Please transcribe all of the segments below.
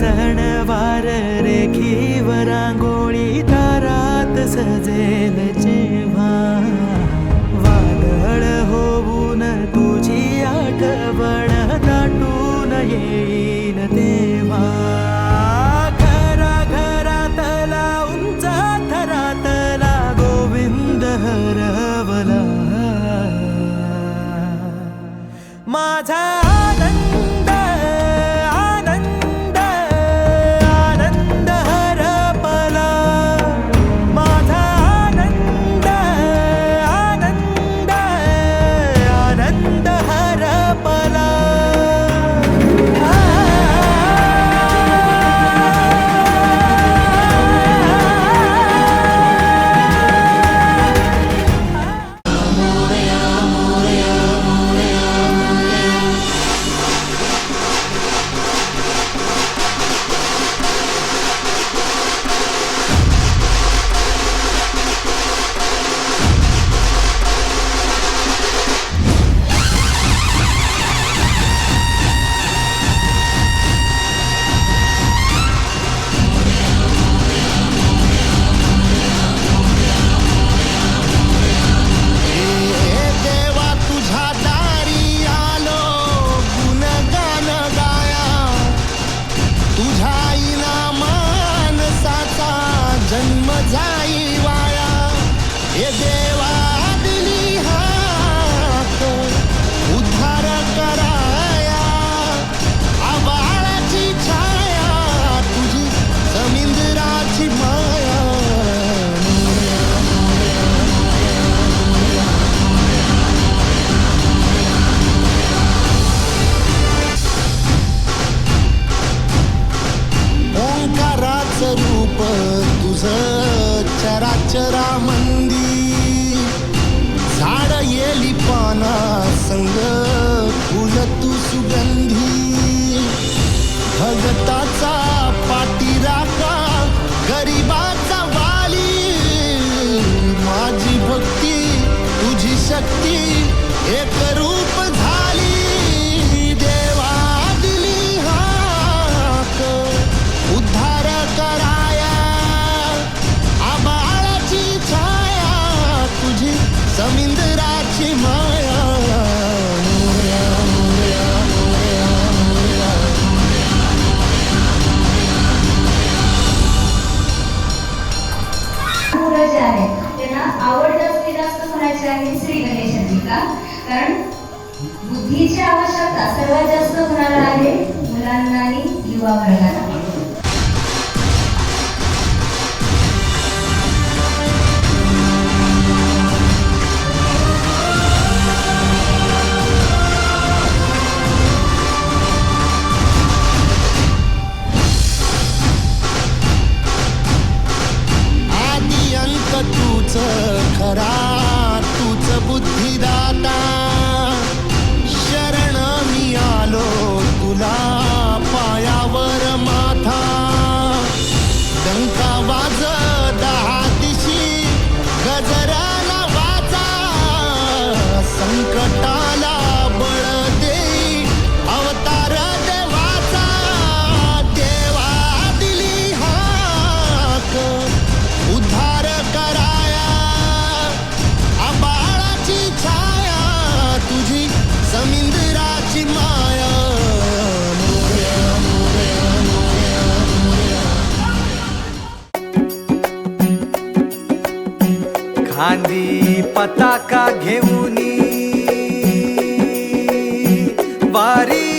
सणवार रेखीवर रांगोळी दारात सजेल जेव्हा. वादळ होऊन तुझी आठवण she गांधी पताका घेऊनी वारी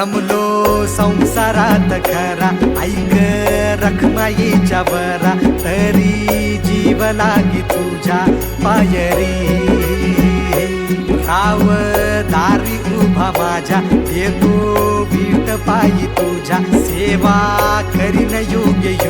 रमलो संसारात खरा. ऐक रखमाईच्या वरा. तरी जीव लागी तुझ्या पायरी. राव दारी उभा माझ्या. येतो बीट पायी तुझ्या. सेवा करीन योग्य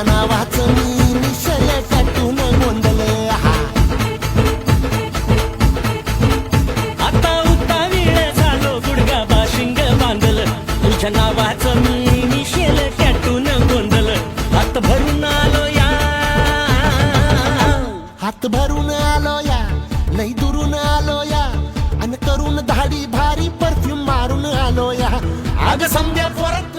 तुझ्या नावाचं मी निशल टॅटून गोंधलं हा आता उता वेळ झालो गुडगा बाशिंग बांधलं. तुझ्या नावाचं मी मिशेल कॅटून गोंधलं हात भरून आलो या. हात भरून आलो या. लई दुरून आलो या. आणि करून धाडी भारी परफ्यूम मारून आलो या. अग समजा परत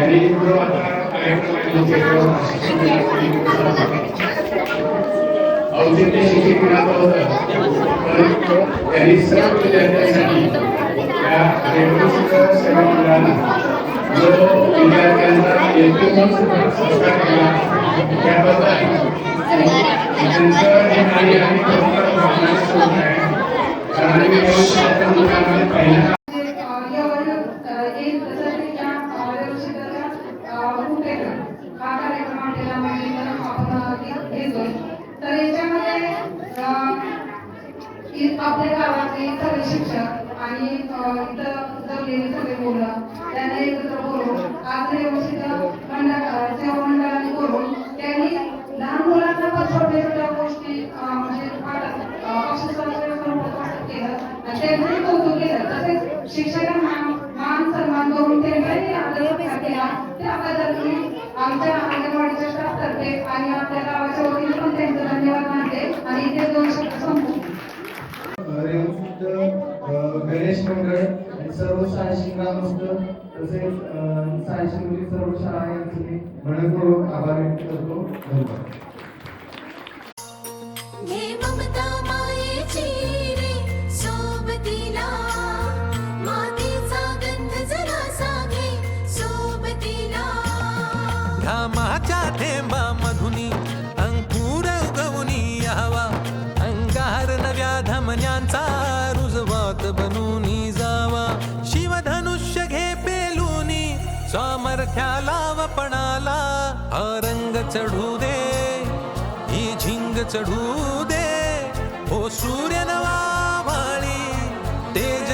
यांनी पूर्व कार्यक्रम औचित्य शिक्षक दिनाचं होतं परंतु त्यांनी सर्व विद्यार्थ्यांसाठी त्या रेवणुकीच्या सेवा मंडळाला जो विद्यार्थ्यांचा एकदमच संस्कार केला त्याबद्दल त्यांचं हे कार्य आम्ही खरोखर वापरण्यास आहे कारण आम्ही व्यवस्थापन सर्व शाळा ग्रामस्थ तसेच साहसी सर्व शाळा यांचे मनपूर्वक आभार व्यक्त करतो. धन्यवाद. सामर्थ्याला व पणाला हा रंग चढू दे ही झिंग चढू दे. हो सूर्य नवा वाळी तेज